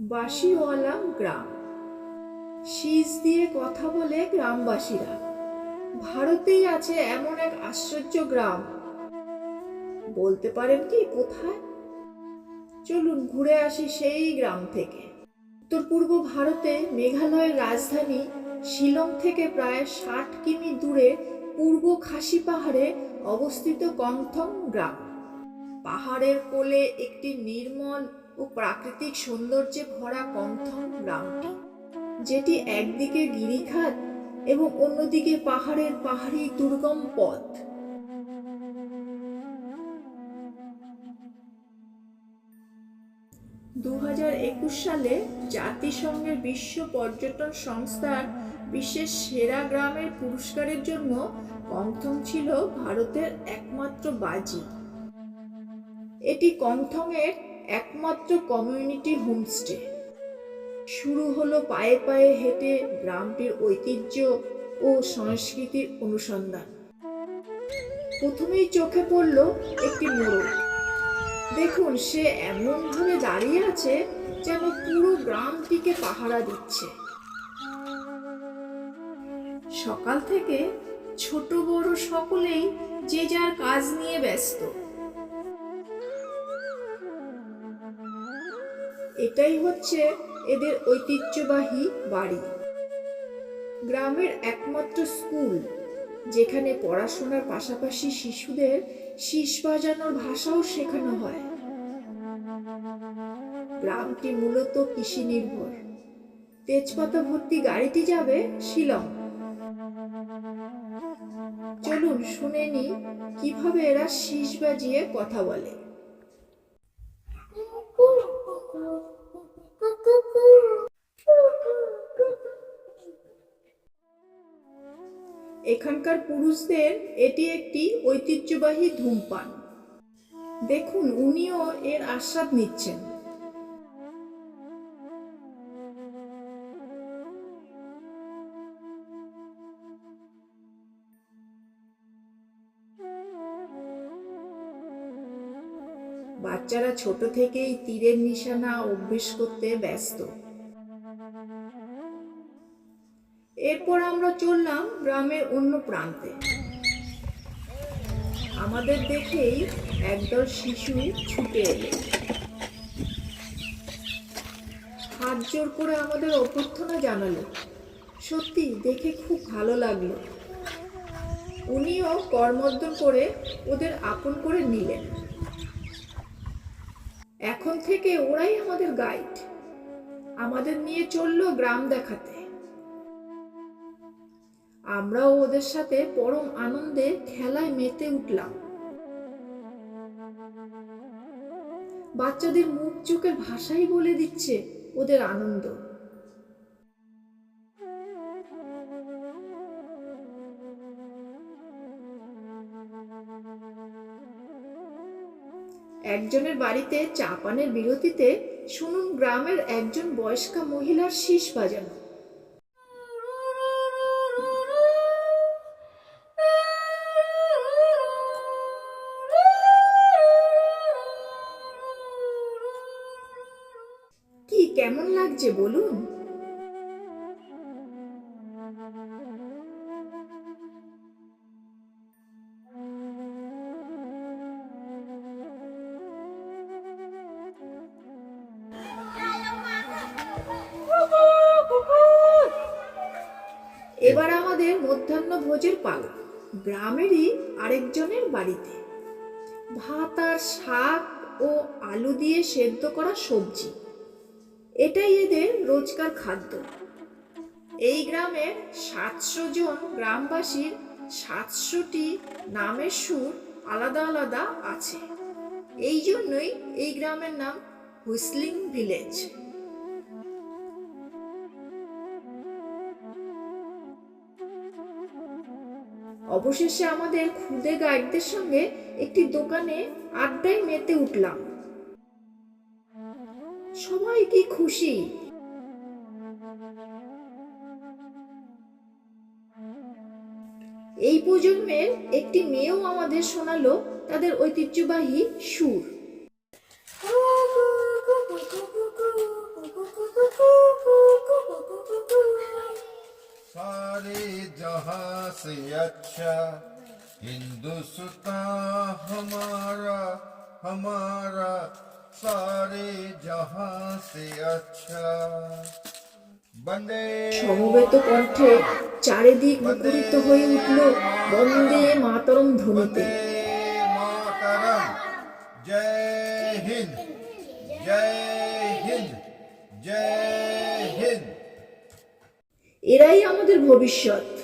বাঁশিওয়ালা গ্রাম। শীষ দিয়ে কথা বলে গ্রামবাসীরা, ভারতেই আছে এমন এক আশ্চর্য গ্রাম। বলতে পারেন কি, কোথায়? চলুন ঘুরে আসি সেই গ্রাম থেকে। উত্তর পূর্ব ভারতে মেঘালয়ের রাজধানী শিলং থেকে প্রায় ষাট কিমি দূরে পূর্ব খাসি পাহাড়ে অবস্থিত কংথং গ্রাম। পাহাড়ের কোলে একটি নির্মল ও প্রাকৃতিক সৌন্দর্যে ভরা কংথং গ্রামটি, যেটি একদিকে গিরিখাত এবং অন্যদিকে পাহাড়ের পাহাড়ি দুর্গম পথ। দু সালে জাতিসংঘের বিশ্ব পর্যটন সংস্থার বিশ্বের সেরা গ্রামের পুরস্কারের জন্য কংথং ছিল ভারতের একমাত্র বাজি। এটি কংথংয়ের একমাত্র কমিউনিটি হোমস্টে। শুরু হলো পায়ে পায়ে হেঁটে গ্রামটির ঐতিহ্য ও সংস্কৃতির অনুসন্ধান। প্রথমেই চোখে পড়ল একটি মোড়ক দেখুন, সে এমন এমনভাবে দাঁড়িয়ে আছে যেন পুরো গ্রামটিকে পাহারা দিচ্ছে। সকাল থেকে ছোট বড় সকলেই যে যার কাজ নিয়ে ব্যস্ত। এটাই হচ্ছে এদের ঐতিহ্যবাহী বাড়ি। গ্রামের একমাত্র স্কুল, যেখানে পড়াশোনার পাশাপাশি শিশুদের শীষ বাজানোর ভাষাও শেখানো হয়। গ্রামটি মূলত কৃষি নির্ভর। তেজপাতা ভর্তি গাড়িটি যাবে শিলং। চলুন শুনে নি কীভাবে এরা শীষ বাজিয়ে কথা বলে। এখানকার পুরুষদের এটি একটি ঐতিহ্যবাহী ধূমপান। দেখুন, উনিও এর আস্বাদ নিচ্ছেন। বাচ্চারা ছোট থেকেই তীরের নিশানা অভ্যেস করতে ব্যস্ত। এরপর আমরা চললাম গ্রামের অন্য প্রান্তে। আমাদের দেখেই একদল শিশু ছুটে এলো। হাত জোর করে আমাদের অভ্যর্থনা জানালো। সত্যি দেখে খুব ভালো লাগল। উনিও করমর্দন করে ওদের আপন করে নিলেন। এখন থেকে ওরাই আমাদের গাইড আমাদের নিয়ে চলল গ্রাম দেখাতে। আমরাও ওদের সাথে পরম আনন্দে খেলায় মেতে উঠলাম। বাচ্চাদের মুখ চোখের ভাষাই বলে দিচ্ছে ওদের আনন্দ। একজনের বাড়িতে চা পানের বিরতিতে শুনুন গ্রামের একজন বয়স্কা মহিলার শীষ বাজানো। কেমন লাগছে বলুন? এবার আমাদের মধ্যাহ্ন ভোজের পালা। গ্রামেরই আরেকজনের বাড়িতে। ভাত আর শাক ও আলু দিয়ে সেদ্ধ করা সবজি। এটাই এদের রোজকার খাদ্য। এই গ্রামের সাতশো জন গ্রামবাসীর সাতশোটি নামের সুর আলাদা আলাদা আছে। এই জন্যই এই গ্রামের নাম হুইসলিং ভিলেজ। অবশেষে আমাদের খুদে গাইডদের সঙ্গে একটি দোকানে আড্ডায় মেতে উঠলাম। সবাই কি খুশি? এই প্রজন্মের একটি মেয়েও আমাদের শোনালো তাদের ঐতিহ্যবাহী সুর। হিন্দু সুতা হমারা হমারা সারে আচ্ছা সমবেত কণ্ঠে চারিদিক মুখরিত হয়ে উঠল বন্দে মাতরম ধ্বনিতে। জয় হিন্দ। জয় হিন্দ। জয় হিন্দ। এরাই আমাদের ভবিষ্যৎ।